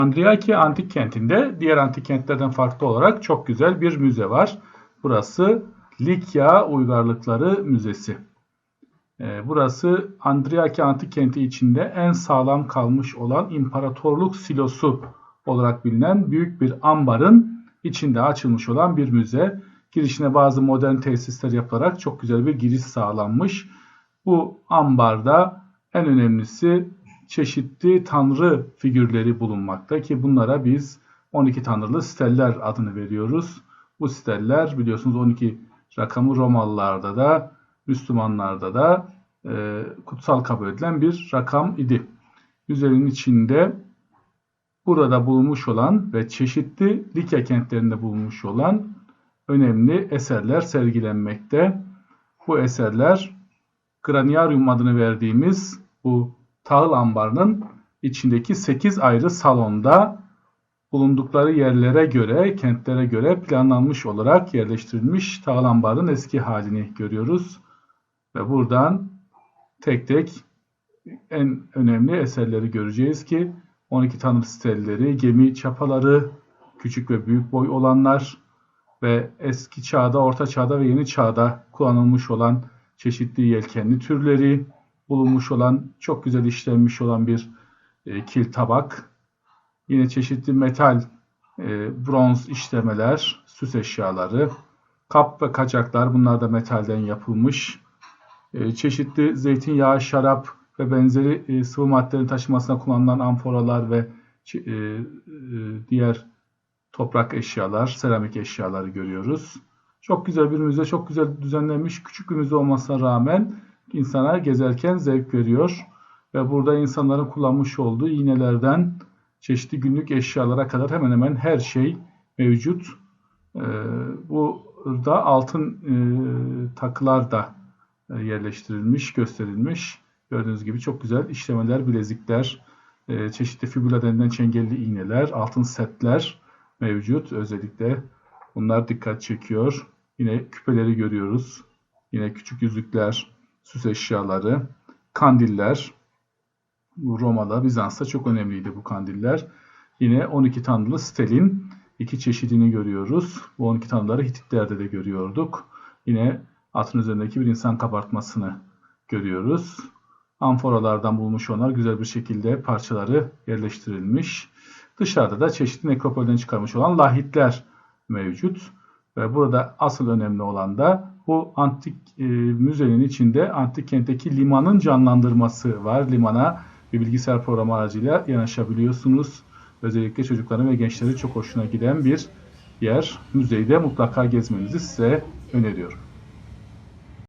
Andriaki Antik Kenti'nde diğer antik kentlerden farklı olarak çok güzel bir müze var. Burası Likya Uygarlıkları Müzesi. Ee, Burası Andriaki Antik Kenti içinde en sağlam kalmış olan imparatorluk silosu olarak bilinen büyük bir ambarın içinde açılmış olan bir müze. Girişine bazı modern tesisler yapılarak çok güzel bir giriş sağlanmış. Bu ambarda en önemlisi çeşitli tanrı figürleri bulunmakta ki bunlara biz 12 tanrılı steller adını veriyoruz. Bu steller biliyorsunuz 12 rakamı Romalılarda da Müslümanlarda da e, kutsal kabul edilen bir rakam idi. Müzenin içinde burada bulunmuş olan ve çeşitli Likya kentlerinde bulunmuş olan önemli eserler sergilenmekte. Bu eserler Graniarium adını verdiğimiz bu tahıl ambarının içindeki 8 ayrı salonda bulundukları yerlere göre, kentlere göre planlanmış olarak yerleştirilmiş tahıl ambarının eski halini görüyoruz. Ve buradan tek tek en önemli eserleri göreceğiz ki 12 tanrı stelleri, gemi çapaları, küçük ve büyük boy olanlar ve eski çağda, orta çağda ve yeni çağda kullanılmış olan çeşitli yelkenli türleri, bulunmuş olan çok güzel işlenmiş olan bir e, kil tabak. Yine çeşitli metal, e, bronz işlemeler, süs eşyaları, kap ve kacaklar bunlar da metalden yapılmış. E, çeşitli zeytinyağı, şarap ve benzeri e, sıvı maddelerin taşımasına kullanılan amforalar ve e, e, diğer toprak eşyalar, seramik eşyaları görüyoruz. Çok güzel bir müze, çok güzel düzenlenmiş, küçük bir müze olmasına rağmen insana gezerken zevk veriyor. Ve burada insanların kullanmış olduğu iğnelerden çeşitli günlük eşyalara kadar hemen hemen her şey mevcut. Ee, burada altın e, takılar da e, yerleştirilmiş, gösterilmiş. Gördüğünüz gibi çok güzel işlemeler, bilezikler, e, çeşitli fibula denilen çengelli iğneler, altın setler mevcut. Özellikle bunlar dikkat çekiyor. Yine küpeleri görüyoruz. Yine küçük yüzükler, süs eşyaları, kandiller. Roma'da, Bizans'ta çok önemliydi bu kandiller. Yine 12 tanrılı stelin iki çeşidini görüyoruz. Bu 12 tanrıları Hititlerde de görüyorduk. Yine atın üzerindeki bir insan kabartmasını görüyoruz. Amforalardan bulmuş onlar güzel bir şekilde parçaları yerleştirilmiş. Dışarıda da çeşitli nekropolden çıkarmış olan lahitler mevcut. Ve burada asıl önemli olan da bu antik e, müzenin içinde antik kentteki limanın canlandırması var. Limana bir bilgisayar programı aracıyla yanaşabiliyorsunuz. Özellikle çocukların ve gençlerin çok hoşuna giden bir yer. Müzeyi de mutlaka gezmenizi size öneriyorum.